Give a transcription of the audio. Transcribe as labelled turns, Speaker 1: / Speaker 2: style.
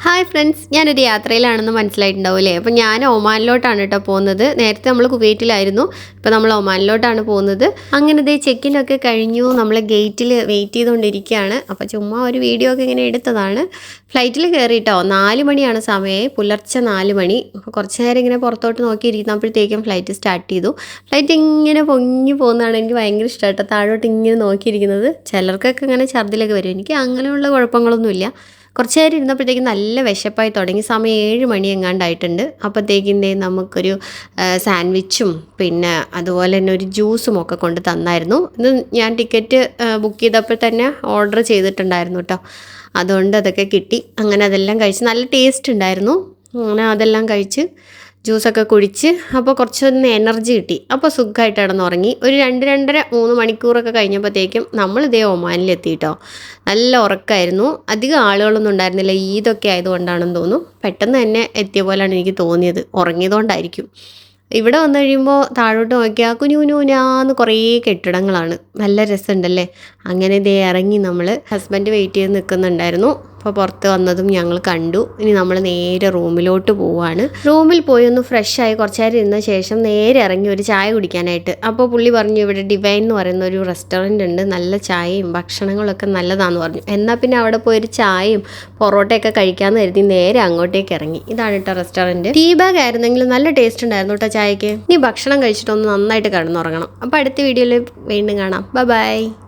Speaker 1: Hi friends ഞാനൊരു യാത്രയിലാണെന്ന് മനസ്സിലായിട്ടുണ്ടാവില്ലേ അപ്പോൾ ഞാൻ ഒമാനിലോട്ടാണ് കേട്ടോ പോകുന്നത്. നേരത്തെ നമ്മൾ കുവൈറ്റിലായിരുന്നു. ഇപ്പോൾ നമ്മൾ ഒമാനിലോട്ടാണ് പോകുന്നത്. അങ്ങനെ ഇതേ ചെക്കിനൊക്കെ കഴിഞ്ഞു. നമ്മൾ ഗേറ്റിൽ വെയിറ്റ് ചെയ്തുകൊണ്ടിരിക്കുകയാണ്. അപ്പോൾ ചുമ്മാ ഒരു വീഡിയോ ഒക്കെ ഇങ്ങനെ എടുത്തതാണ്. ഫ്ലൈറ്റിൽ കയറിയിട്ടോ നാല് മണിയാണ് സമയം. പുലർച്ചെ നാല് മണി. അപ്പോൾ കുറച്ച് നേരം ഇങ്ങനെ പുറത്തോട്ട് നോക്കിയിരിക്കുന്നപ്പോഴത്തേക്കും ഫ്ലൈറ്റ് സ്റ്റാർട്ട് ചെയ്തു. ഫ്ലൈറ്റ് ഇങ്ങനെ പൊങ്ങി പോകുന്നതാണ് എനിക്ക് ഭയങ്കര ഇഷ്ടമായിട്ടോ താഴോട്ട് ഇങ്ങനെ നോക്കിയിരിക്കുന്നത്. ചിലർക്കൊക്കെ ഇങ്ങനെ ഛർദിലൊക്കെ വരും. എനിക്ക് അങ്ങനെയുള്ള കുഴപ്പങ്ങളൊന്നുമില്ല. കുറച്ച് നേരം ഇരുന്നപ്പോഴത്തേക്കും നല്ല വിശപ്പായി തുടങ്ങി. സമയം ഏഴ് മണി എങ്ങാണ്ടായിട്ടുണ്ട് അപ്പോഴത്തേക്കും ദേ നമുക്കൊരു സാൻഡ്വിച്ചും പിന്നെ അതുപോലെ തന്നെ ഒരു ജ്യൂസും ഒക്കെ കൊണ്ട് തന്നായിരുന്നു. ഇത് ഞാൻ ടിക്കറ്റ് ബുക്ക് ചെയ്തപ്പോൾ തന്നെ ഓർഡർ ചെയ്തിട്ടുണ്ടായിരുന്നു കേട്ടോ. അതുകൊണ്ട് അതൊക്കെ കിട്ടി. അങ്ങനെ അതെല്ലാം കഴിച്ച് നല്ല ടേസ്റ്റ് ഉണ്ടായിരുന്നു. അങ്ങനെ അതെല്ലാം കഴിച്ച് ജ്യൂസൊക്കെ കുടിച്ച് അപ്പോൾ കുറച്ചൊന്ന് എനർജി കിട്ടി. അപ്പോൾ സുഖമായിട്ട് കിടന്നുറങ്ങി. ഒരു രണ്ട് രണ്ടര മൂന്ന് മണിക്കൂറൊക്കെ കഴിഞ്ഞപ്പോഴത്തേക്കും നമ്മൾ ഇതേ ഒമാനിലെത്തിയിട്ടോ. നല്ല ഉറക്കമായിരുന്നു അധികം ആളുകളൊന്നും ഉണ്ടായിരുന്നില്ല. ഈദൊക്കെ ആയതുകൊണ്ടാണെന്ന് തോന്നുന്നു. പെട്ടെന്ന് തന്നെ എത്തിയ പോലെയാണ് എനിക്ക് തോന്നിയത്. ഉറങ്ങിയതുകൊണ്ടായിരിക്കും. ഇവിടെ വന്നു കഴിയുമ്പോൾ താഴോട്ട് നോക്കിയാൽ കുഞ്ഞു കുഞ്ഞുനാന്ന് കുറേ കെട്ടിടങ്ങളാണ്. നല്ല രസമുണ്ടല്ലേ? അങ്ങനെ ഇതേ ഇറങ്ങി നമ്മൾ ഹസ്ബൻഡ് വെയിറ്റ് ചെയ്ത് നിൽക്കുന്നുണ്ടായിരുന്നു. അപ്പോൾ പുറത്ത് വന്നതും ഞങ്ങൾ കണ്ടു. ഇനി നമ്മൾ നേരെ റൂമിലോട്ട് പോവാണ്. റൂമിൽ പോയി ഒന്ന് ഫ്രഷ് ആയി കുറച്ച് നേരം ഇരുന്ന ശേഷം നേരെ ഇറങ്ങി ഒരു ചായ കുടിക്കാനായിട്ട്. അപ്പോൾ പുള്ളി പറഞ്ഞു ഇവിടെ ഡിവൈൻ എന്ന് പറയുന്ന ഒരു റെസ്റ്റോറന്റ് ഉണ്ട്. നല്ല ചായയും ഭക്ഷണങ്ങളൊക്കെ നല്ലതാണെന്ന് പറഞ്ഞു. എന്നാൽ പിന്നെ അവിടെ പോയി ഒരു ചായയും പൊറോട്ടയൊക്കെ കഴിക്കാമെന്ന് കരുതി നേരെ അങ്ങോട്ടേക്ക് ഇറങ്ങി. ഇതാണ് കേട്ടോ റെസ്റ്റോറന്റ് ടീ ബാഗ് ആയിരുന്നെങ്കിലും നല്ല ടേസ്റ്റ് ഉണ്ടായിരുന്നു കേട്ടോ ചായയ്ക്ക്. ഇനി ഭക്ഷണം കഴിച്ചിട്ടൊന്ന് നന്നായിട്ട് കിടന്നുറങ്ങണം. അപ്പോൾ അടുത്ത വീഡിയോയിൽ വീണ്ടും കാണാം. Bye bye